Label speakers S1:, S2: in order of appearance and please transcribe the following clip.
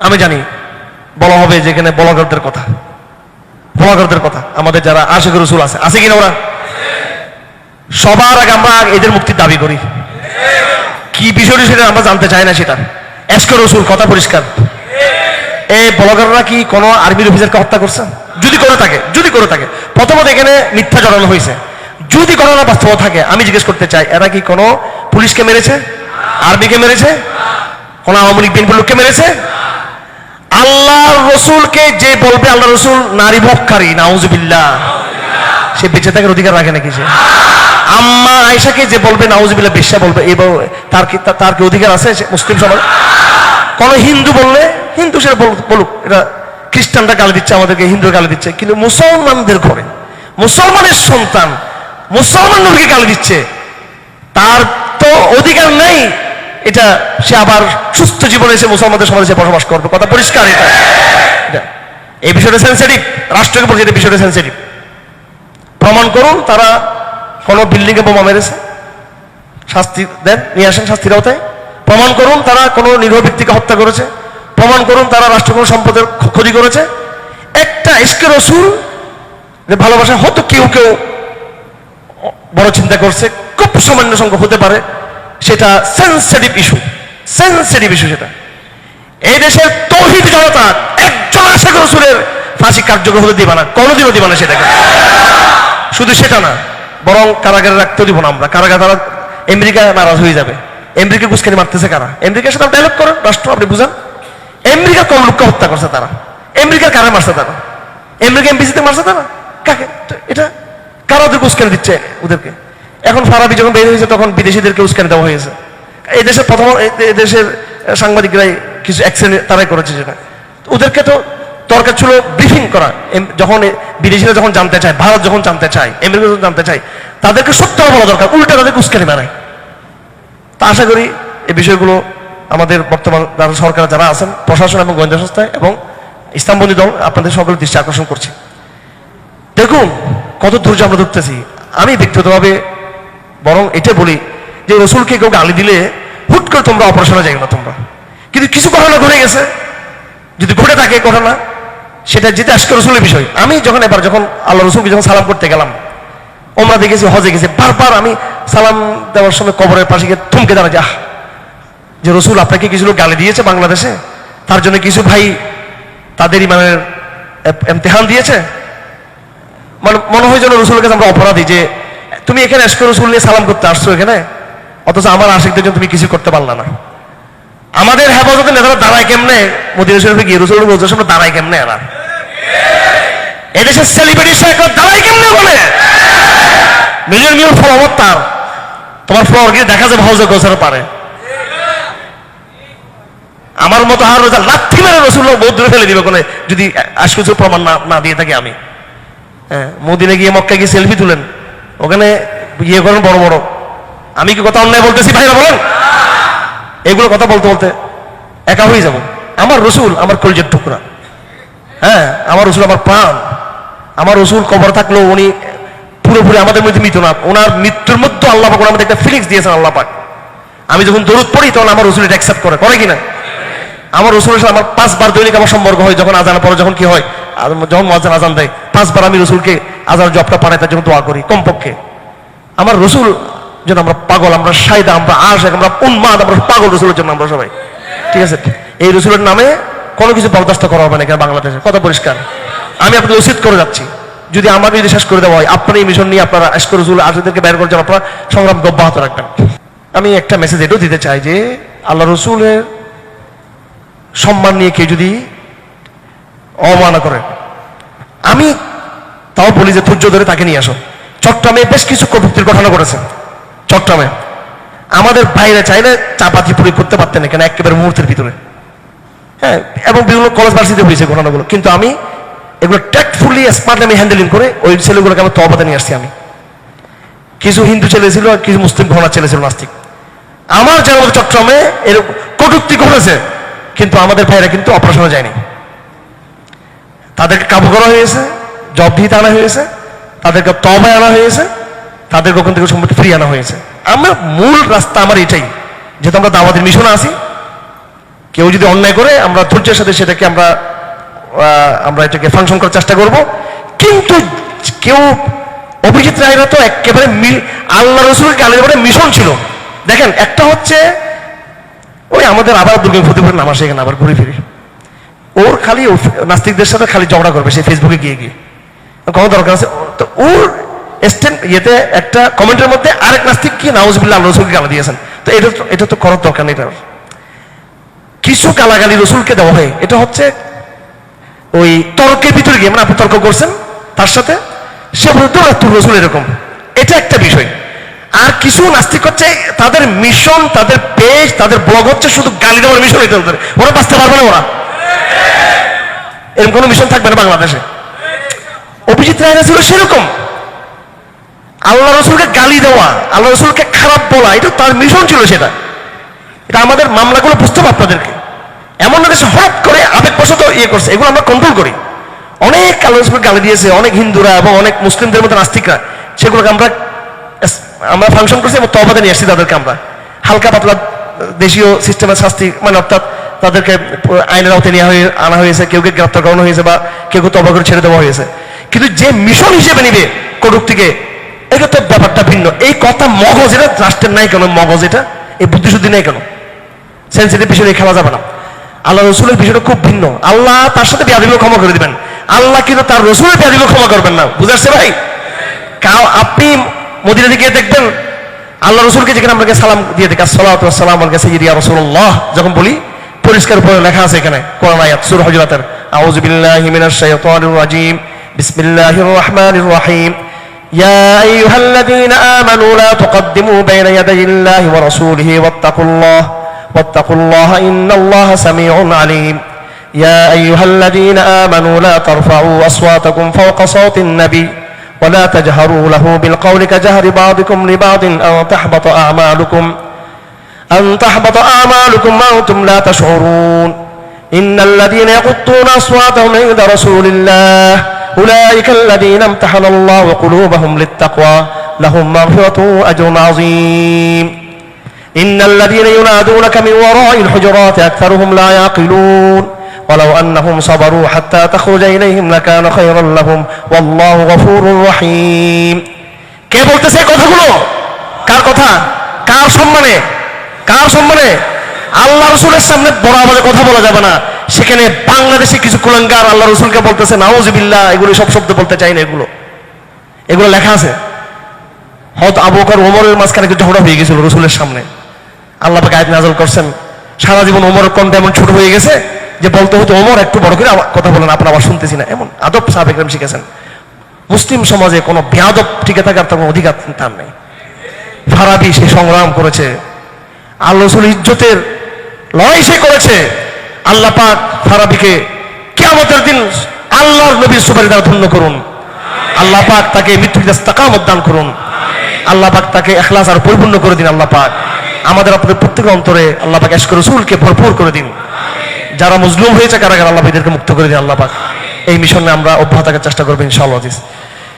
S1: আমি জানি, বলা হবে যে এখানে বলাগরদের কথা। বলাগরদের কথা, আমাদের যারা আশেখ রসুল আছে। আছে কিনা ওরা? সবার আগে আমরা এদের মুক্তির দাবি করি। কি বিষয়টি সেটা আমরা জানতে চাই না সেটা। এসকর রসুল, কথা পরিষ্কার। এই ব্লগাররা কি কোনো আর্মির অফিসারকে হত্যা করছে? যদি করে থাকে, যদি করে থাকে। প্রথমত এখানে মিথ্যা জড়ানো হয়েছে। যদি ঘটনা বাস্তব থাকে, আমি জিজ্ঞেস করতে চাই, এরা কি কোনো পুলিশকে মেরেছে? আর্মিকে মেরেছে? কোন আওয়ামী লীগ বিএনপি লোককে মেরেছে? আল্লাহ রসুলকে যে বলবে আল্লাহ রসুল নারী ভক্ষারী, নাউজুবিল্লাহ। সে বেঁচে থাকার অধিকার রাখে নাকি সে? আম্মা আয়সাকে যে বলবে, নাউজুবিল্লাহ, বেশ্যা বলবে এই বল- তার কি তার কি অধিকার আছে মুসলিম সমাজ? কোন হিন্দু বললে, হিন্দু সে বল- বলুক, এটা খ্রিস্টানরা গালি দিচ্ছে, আমাদেরকে হিন্দু গালি দিচ্ছে, কিন্তু মুসলমানদের ঘরে, মুসলমানের সন্তান, মুসলমান গালি দিচ্ছে, তার তো অধিকার নেই। এটা সে আবার সুস্থ জীবনে এসে মুসলমানদের সমাজে বসবাস করবে। কথা পরিষ্কার এটা। এই বিষয়টা সেন্সিটিভ রাষ্ট্রকে বলছে এটা বিষয়টা সেন্সিটিভ প্রমাণ করুন, তারা কোনো বিল্ডিংয়ে বোমা মেরেছে। শাস্তি দেন, নিয়ে আসেন শাস্তির আওতায় প্রমাণ করুন, তারা কোনো নিরীহ ব্যক্তিকে হত্যা করেছে। প্রমাণ করুন, তারা রাষ্ট্র কোনো সম্পদের ক্ষতি করেছে। একটা ইস্কে রসুল যে ভালোবাসা হয়তো কেউ কেউ বড় চিন্তা করছে। খুব সামান্য সংখ্যক হতে পারে। সেটা সেন্সিটিভ ইস্যু সেন্সিটিভ ইস্যু সেটা। এই দেশের তৌহিদ জনতা একজন আশেখ রসুলের ফাঁসি কার্যকর হতে দিবা না, কোনোদিনও দিবা না সেটাকে। শুধু সেটা না, বরং কারাগারে রাখতেও দিব না আমরা। কারাগার তারা আমেরিকা নারাজ হয়ে যাবে। আমেরিকা গুসকানি মারতেছে কারা? আমেরিকার সাথে ডায়লগ করেন, রাষ্ট্র আপনি বুঝান। আমেরিকা কোন লোককে হত্যা করছে তারা? আমেরিকার কারা মারছে তারা? আমেরিকা এমবিসিতে মারছে তারা? কাকে? এটা কারা ওদের উস্কানি দিচ্ছে ওদেরকে? এখন ফারাবি যখন বের হয়েছে, তখন বিদেশিদেরকে উস্কানি দেওয়া হয়েছে। এই দেশের প্রথম, এই দেশের সাংবাদিকরাই কিছু অ্যাকশন তারাই করেছে যেটা ওদেরকে তো দরকার ছিল ব্রিফিং করা। যখন বিদেশিরা যখন জানতে চায়, ভারত যখন জানতে চায়, আমেরিকা যখন জানতে চায়, তাদেরকে সত্য বলা দরকার, উল্টা তাদেরকে উস্কানি মারায়। তা আশা করি এই বিষয়গুলো আমাদের বর্তমান যারা সরকার যারা আছেন, প্রশাসন এবং গোয়েন্দা সংস্থায় এবং ইসলামবন্দী দল, আপনাদের সকলের দৃষ্টি আকর্ষণ করছে। দেখুন, কত ধৈর্য আমরা ধরতেছি। আমি ব্যক্তিগতভাবে বরং এটা বলি যে রসুলকে কেউ গালি দিলে হুট করে তোমরা অপারেশনে যাই না তোমরা। কিন্তু কিছু ঘটনা ঘটে গেছে। যদি ঘটে থাকে ঘটনা, সেটা যেতে আজকে রসুলের বিষয়। আমি যখন এবার যখন আল্লাহ রসুলকে যখন সালাম করতে গেলাম, ওমরা দেখেছি, হজে গেছি, বারবার আমি সালাম দেওয়ার সময় কবরের পাশে গিয়ে থমকে দাঁড়া যা যে রসুল আপনাকে কিছু লোক গালি দিয়েছে বাংলাদেশে, তার জন্য কিছু ভাই তাদের ইমানের এম- এমতেহান দিয়েছে। মানে মনে হয় যেন রসুলের কাছে আমরা অপরাধী, যে তুমি এখানে এসকে রসুল নিয়ে সালাম করতে আসছো এখানে? অথচ আমার আশিকদের জন্য তুমি কিছু করতে পারলা না। আমাদের হেফাজতে নেতারা দাঁড়ায় কেমনে? মদিনা শরীফে গিয়ে রসুল রোজার সামনে দাঁড়ায় কেমনে এরা? এদেশের সেলিব্রিটি সাইকেল দাঁড়ায় কেমনে বলে মিলিয়ন মিলিয়ন ফলোয়ার তার। তোমার ফলোয়ার গিয়ে দেখা যাবে হাউজে গোছানো পারে। আমার মতো হার রোজা লাথি মেরে রসুল বহুত ফেলে দিবে কোনে যদি আশকুচু প্রমাণ না না দিয়ে থাকি আমি। হ্যাঁ মদিনে গিয়ে মক্কা গিয়ে সেলফি তুলেন। ওখানে ইয়ে করেন বড় বড়। আমি কি কথা অন্যায় বলতেছি ভাইরা বলেন? এগুলো কথা বলতে বলতে একা হয়ে যাব। আমার রসুল আমার কলজের টুকরা। হ্যাঁ আমার রসুল আমার প্রাণ। আমার রসুল কবর থাকলেও উনি পুরোপুরি আমাদের মধ্যে মৃত না। ওনার মৃত্যুর মধ্যে আল্লাহ পাক মধ্যে একটা ফিলিংস দিয়েছেন আল্লাহ পাক। আমি যখন দরুদ পড়ি, তখন আমার রসুল এটা অ্যাকসেপ্ট করে। করে কিনা? আমার রসুলের সাথে আমার পাঁচবার দৈনিক আমার সম্পর্ক হয়, যখন আজানের পরে যখন কি হয়? যখন মজান আজান দেয়, পাঁচবার আমি রসুলকে আজান জবটা পাঠাই, তার জন্য দোয়া করি, কমপক্ষে। আমার রসুল যেন আমরা পাগল, আমরা সাইদা আমরা আশ আমরা উন্মাদ, আমরা পাগল রসুলের জন্য আমরা সবাই। ঠিক আছে? এই রসুলের নামে কোনো কিছু বরদাস্ত করা হবে না এখানে বাংলাদেশে। কথা পরিষ্কার। আমি আপনাদের উচিত করে যাচ্ছি। যদি আমার যদি শেষ করে দেওয়া হয়, আপনার এই মিশন নিয়ে আপনারা আশকর রসুল আশিদেরকে বের করার জন্য আপনারা সংগ্রাম অব্যাহত রাখবেন। আমি একটা মেসেজ এটাও দিতে চাই যে, আল্লাহ রসুলের সম্মান নিয়ে কেউ যদি অবমাননা করে। আমি তাও বলি যে ধৈর্য ধরে তাকে নিয়ে আসো। চট্টগ্রামে বেশ কিছু কটুক্তির ঘটনা করেছে চট্টগ্রামে। আমাদের বাইরে চাইলে চাপাতি প্রয়োগ করতে পারতেন কেন একেবারে মুহূর্তের ভিতরে। হ্যাঁ এবং বিভিন্ন কলেজ ভার্সিটি হয়েছে ঘটনাগুলো। কিন্তু আমি এগুলো ট্যাক্টফুলি স্মার্টলি আমি হ্যান্ডেলিং করে ওই ছেলেগুলোকে আমি তবাতে নিয়ে আসছি আমি। কিছু হিন্দু ছেলে ছিল আর কিছু মুসলিম ঘটনা ছেলে ছিল নাস্তিক। আমার মতো চট্টগ্রামে এরকম কটুক্তি ঘটেছে, কিন্তু আমাদের ভাইরা কিন্তু অপারেশনে যায়নি। তাদেরকে কাবু করা হয়েছে জবভিতে আনা হয়েছে, তাদেরকে তবায় আনা হয়েছে, তাদেরকে ওখান থেকে সম্পত্তি ফিরিয়ে আনা হয়েছে। আমার মূল রাস্তা আমার এটাই। যেহেতু আমরা দাওয়াতের মিশনে আছি, কেউ যদি অন্যায় করে, আমরা ধৈর্যের সাথে সেটাকে আমরা আমরা এটাকে ফাংশন করার চেষ্টা করব। কিন্তু কেউ, অভিজিৎ রায়রা তো একেবারে আল্লাহ গালের পরে মিশন ছিল। দেখেন, একটা হচ্ছে, ওই আমাদের আবার দুর্গা ফতিপুরের নাম আসে এখানে আবার ঘুরে ফিরে। ওর খালি নাস্তিকদের সাথে খালি ঝগড়া করবে সেই ফেসবুকে গিয়ে গিয়ে। কোনো দরকার আছে? তো ওর স্ট্যান্ড ইয়েতে একটা কমেন্টের মধ্যে আরেক নাস্তিক কি নাউজবিল্লাহ আল্লাহ রসুলকে গালা দিয়েছেন। তো এটা এটা তো করার দরকার নেই এটার কিছু গালাগালি রসুলকে দেওয়া হয়। এটা হচ্ছে ওই তর্কের ভিতরে গিয়ে মানে আপনি তর্ক করছেন তার সাথে, সে বলতে তোর রসুল এরকম। এটা একটা বিষয়। আর কিছু নাস্তিক হচ্ছে, তাদের মিশন তাদের পেজ তাদের ব্লগ হচ্ছে শুধু গালি দেওয়ার মিশন এটা ওরা বাঁচতে পারবে না ওরা। এরকম কোনো মিশন থাকবে না বাংলাদেশে। অভিজিৎ রায়রা ছিল সেরকম। আল্লাহ রসুলকে গালি দেওয়া, আল্লাহ রসুলকে খারাপ বলা, এটা তার মিশন ছিল সেটা। এটা আমাদের মামলাগুলো বুঝতে হবে আপনাদেরকে। এমন না দেশে হঠাৎ করে আবেগবশত ইয়ে করছে, এগুলো আমরা কন্ট্রোল করি। অনেক আল্লাহ রসুলকে গালি দিয়েছে, অনেক হিন্দুরা এবং অনেক মুসলিমদের মতো নাস্তিকরা। সেগুলোকে আমরা আমরা ফাংশন করছি এবং তবাদে নিয়ে আসছি তাদেরকে আমরা। হালকা পাতলা দেশীয় সিস্টেমের শাস্তি মানে অর্থাৎ তাদেরকে আইনের আওতায় নেওয়া হয়ে আনা হয়েছে, কেউ কেউ গ্রেপ্তার করানো হয়েছে বা কেউ কেউ তবা করে ছেড়ে দেওয়া হয়েছে। কিন্তু যে মিশন হিসেবে নিবে কটুক্তিকে, এটা তো ব্যাপারটা ভিন্ন। এই কথা মগজ, এটা রাষ্ট্রের নাই কেন মগজ এটা? এই বুদ্ধিশুদ্ধি নেই কেন? সেন্সিটিভ বিষয় নিয়ে খেলা যাবে না। আল্লাহ রসুলের বিষয়টা খুব ভিন্ন। আল্লাহ তার সাথে ব্যাধিগুলো ক্ষমা করে দিবেন। আল্লাহ কিন্তু তার রসুলের ব্যাধিগুলো ক্ষমা করবেন না। বুঝাচ্ছে ভাই? কাউ আপনি মদিনাতে গিয়ে দেখবেন, আল্লাহ রসুলকে যেখানে আমাকে সালাম দিয়ে দেখি সালাম আমার কাছে রসুল্লাহ যখন বলি পরিষ্কার উপরে লেখা আছে এখানে কোরআন আয়াত সূরা হুজুরাতের আউযু বিল্লাহি মিনাশ শাইতানির রাজিম বিসমিল্লাহির রহমানির রহিম يا أيها الذين آمنوا لا تقدموا بين يدي الله ورسوله واتقوا الله واتقوا الله إن الله سميع عليم يا أيها الذين آمنوا لا ترفعوا أصواتكم فوق صوت النبي ولا تجهروا له بالقول كجهر بعضكم لبعض أن تحبط أعمالكم أن تحبط أعمالكم وأنتم لا تشعرون إن الذين يغضون أصواتهم عند رسول الله أولئك الذين امتحن الله قلوبهم للتقوى لهم مغفرة وأجر عظيم إن الذين ينادونك من وراء الحجرات أكثرهم لا يعقلون ولو أنهم صبروا حتى تخرج إليهم لكان خيرا لهم والله غفور رحيم কে বলতেছে এই কথাগুলো কার কথা কার সম্মানে কার সম্মানে? আল্লাহ রসুলের সামনে বড় আওয়াজে কথা বলা যাবে না। সেখানে বাংলাদেশে কিছু কুলাঙ্গার আল্লাহ রসুলকে বলতেছে নাওজিবিল্লাহ এগুলো সব শব্দ বলতে চাই না এগুলো। এগুলো লেখা আছে। হয়তো আবু বকর ওমরের মাঝখানে কিছু ঝগড়া হয়ে গেছিল রসুলের সামনে। আল্লাহ পাকে আয়াত নাজল করছেন, সারা জীবন ওমরের কণ্ঠ এমন ছোট হয়ে গেছে যে বলতে হতো, ওমর, একটু বড় করে কথা বলেন, আপনার আবার শুনতেছি না। এমন আদব সাহাবেক শিখেছেন। মুসলিম সমাজে কোনো বেয়াদব টিকে থাকার তেমন অধিকার তার নেই। ফারাবি সে সংগ্রাম করেছে। আল্লাহ ইজ্জতের লড়াই সে করেছে। আল্লাহ পাক ফারাবিকে কেয়ামতের দিন আল্লাহর নবীর সুপারি দ্বারা ধন্য করুন। আল্লাহ পাক তাকে মৃত্যুর তাকামত দান করুন। আল্লাহ পাক তাকে এখলাস আর পরিপূর্ণ করে দিন আল্লাহ পাক। আমাদের আপনাদের প্রত্যেক অন্তরে আল্লাহ পাক এশক রসুলকে ভরপুর করে দিন। যারা মজলুম হয়েছে কারাগার, আল্লাহ এদেরকে মুক্ত করে দিন আল্লাহ পাক। এই মিশনে আমরা অব্যাহত থাকার চেষ্টা করব ইনশাআল্লাহ